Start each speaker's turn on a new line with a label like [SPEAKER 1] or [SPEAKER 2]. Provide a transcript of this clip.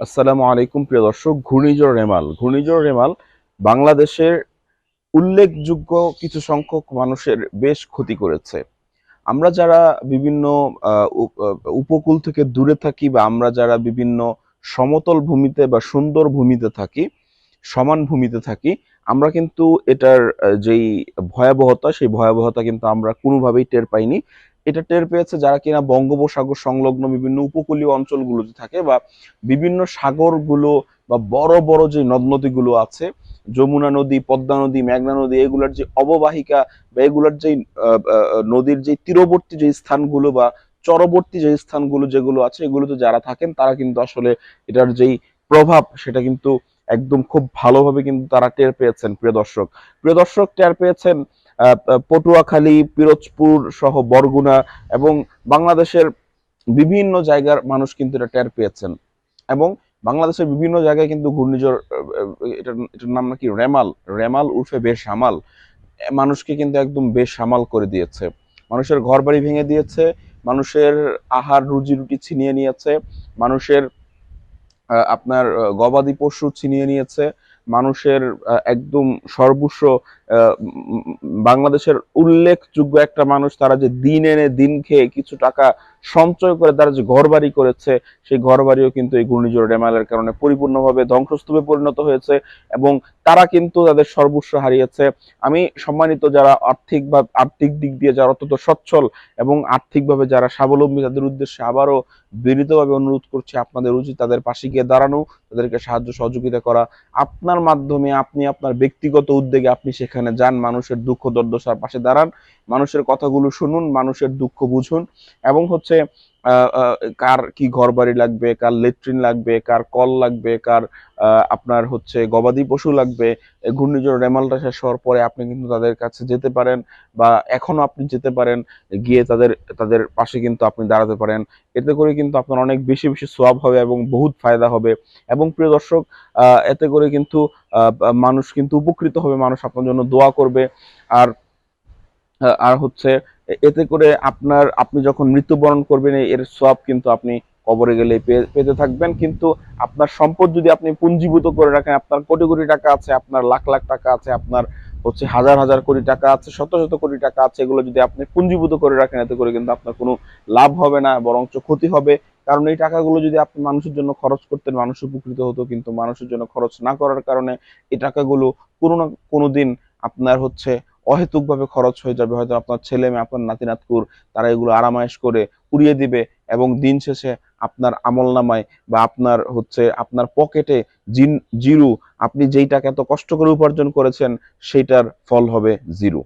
[SPEAKER 1] আসসালামু আলাইকুম, প্রিয় দর্শক। ঘূর্ণিঝড় রেমাল। ঘূর্ণিঝড় রেমাল বাংলাদেশের উল্লেখযোগ্য কিছু সংখ্যক মানুষের বেশ ক্ষতি করেছে। আমরা যারা বিভিন্ন উপকূল থেকে দূরে থাকি বা আমরা যারা বিভিন্ন সমতল ভূমিতে বা সুন্দর ভূমিতে থাকি, সমান ভূমিতে থাকি, আমরা কিন্তু এটার যেই ভয়াবহতা, সেই ভয়াবহতা কিন্তু আমরা কোনোভাবেই টের পাইনি। এটা টের পেয়েছে যারা কিনা বঙ্গোপসাগর সংলগ্ন বিভিন্ন উপকূলীয় অঞ্চলগুলোতে থাকে বা বিভিন্ন সাগরগুলো বা বড় বড় যে নদ নদীগুলো আছে, যমুনা নদী, পদ্মা নদী, মেঘনা নদী, এগুলোর যে অববাহিকা বা এগুলোর যে নদীর যে তীরবর্তী যে স্থানগুলো বা চরবর্তী যে স্থানগুলো যেগুলো আছে, এগুলোতে যারা থাকেন তারা কিন্তু আসলে এটার যেই প্রভাব সেটা কিন্তু একদম খুব ভালোভাবে কিন্তু তারা টের পেয়েছেন, প্রিয় দর্শক। প্রিয় দর্শক, টের পেয়েছেন পটুয়াখালী পিরোজপুর সহ বরগুনা এবং বাংলাদেশের বিভিন্ন জায়গার মানুষ কিন্তু এটা টের পেয়েছেন। এবং বাংলাদেশের বিভিন্ন জায়গায় কিন্তু ঘূর্ণিঝড় আহ, এটার নাম নাকি রেমাল রেমাল উর্ফে বেসামাল। মানুষকে কিন্তু একদম বেসামাল করে দিয়েছে। মানুষের ঘর বাড়ি ভেঙে দিয়েছে মানুষের আহার রুজি রুটি ছিনিয়ে নিয়েছে মানুষের আপনার গবাদি পশু ছিনিয়ে নিয়েছে মানুষের একদম সর্বস্ব বাংলাদেশের উল্লেখযোগ্য একটা মানুষ তারা যে দিন এনে দিন খেয়ে কিছু টাকা সঞ্চয় করে তারা যে ঘর বাড়ি করেছে, সেই ঘর বাড়িও কিন্তু এই ঘূর্ণিঝড় রেমালের কারণে পরিপূর্ণভাবে ধ্বংসস্তূপে পরিণত হয়েছে এবং তারা কিন্তু তাদের সর্বস্ব হারিয়েছে। আমি সম্মানিত যারা আর্থিক বা আর্থিক দিক দিয়ে যারা অত্যন্ত সচ্ছল এবং আর্থিকভাবে যারা স্বাবলম্বী, তাদের উদ্দেশ্যে আবারও বিনীতভাবে অনুরোধ করছি আপনাদের উচিত তাদের পাশে গিয়ে দাঁড়ানো, তাদেরকে সাহায্য সহযোগিতা করা। আপনার মাধ্যমে আপনি আপনার ব্যক্তিগত উদ্যোগে আপনি সেখানে যান, মানুষের দুঃখ, দুর্দশার পাশে দাঁড়ান, মানুষের কথাগুলো শুনুন, মানুষের দুঃখ বুঝুন এবং হচ্ছে কার কি ঘর বাড়ি লাগবে, কার লেট্রিন লাগবে, কার কল লাগবে, কার আপনার হচ্ছে গবাদি পশু লাগবে ঘূর্ণিঝড় রেমালটা শেষ হওয়ার পরে আপনি কিন্তু তাদের কাছে যেতে পারেন বা এখনও আপনি যেতে পারেন, গিয়ে তাদের তাদের পাশে কিন্তু আপনি দাঁড়াতে পারেন। এতে করে কিন্তু আপনার অনেক বেশি বেশি সোয়াব হবে এবং বহুত ফায়দা হবে। এবং প্রিয় দর্শক এতে করে কিন্তু মানুষ কিন্তু উপকৃত হবে, মানুষ আপনার জন্য দোয়া করবে। আর আর হচ্ছে এতে করে আপনার, আপনি যখন মৃত্যুবরণ করবেন এর সব কিন্তু আপনি কবরে গেলে পেতে থাকবেন। কিন্তু আপনার সম্পদ যদি আপনি পুঞ্জীভূত করে রাখেন, আপনার কোটি কোটি টাকা আছে, আপনার লাখ লাখ টাকা আছে, আপনার হচ্ছে হাজার হাজার কোটি টাকা আছে, শত শত কোটি টাকা আছে, এগুলো যদি আপনি পুঞ্জীভূত করে রাখেন, এতে করে কিন্তু আপনার কোনো লাভ হবে না, বরঞ্চ ক্ষতি হবে। কারণ এই টাকাগুলো যদি আপনি মানুষের জন্য খরচ করতেন, মানুষ উপকৃত হতো, কিন্তু মানুষের জন্য খরচ না করার কারণে এই টাকাগুলো কোনো না কোনো দিন আপনার হচ্ছে অহেতুকভাবে খরচ হয়ে যাবে। হয়তো আপনার ছেলে মেয়ে, আপনার নাতি নাতকুর তারা এগুলো আরামায়েশ করে উড়িয়ে দিবে এবং দিন শেষে আপনার আমল নামায় বা আপনার হচ্ছে আপনার পকেটে জিন, জিরু, আপনি যেই টাকা এত কষ্ট করে উপার্জন করেছেন সেইটার ফল হবে জিরো।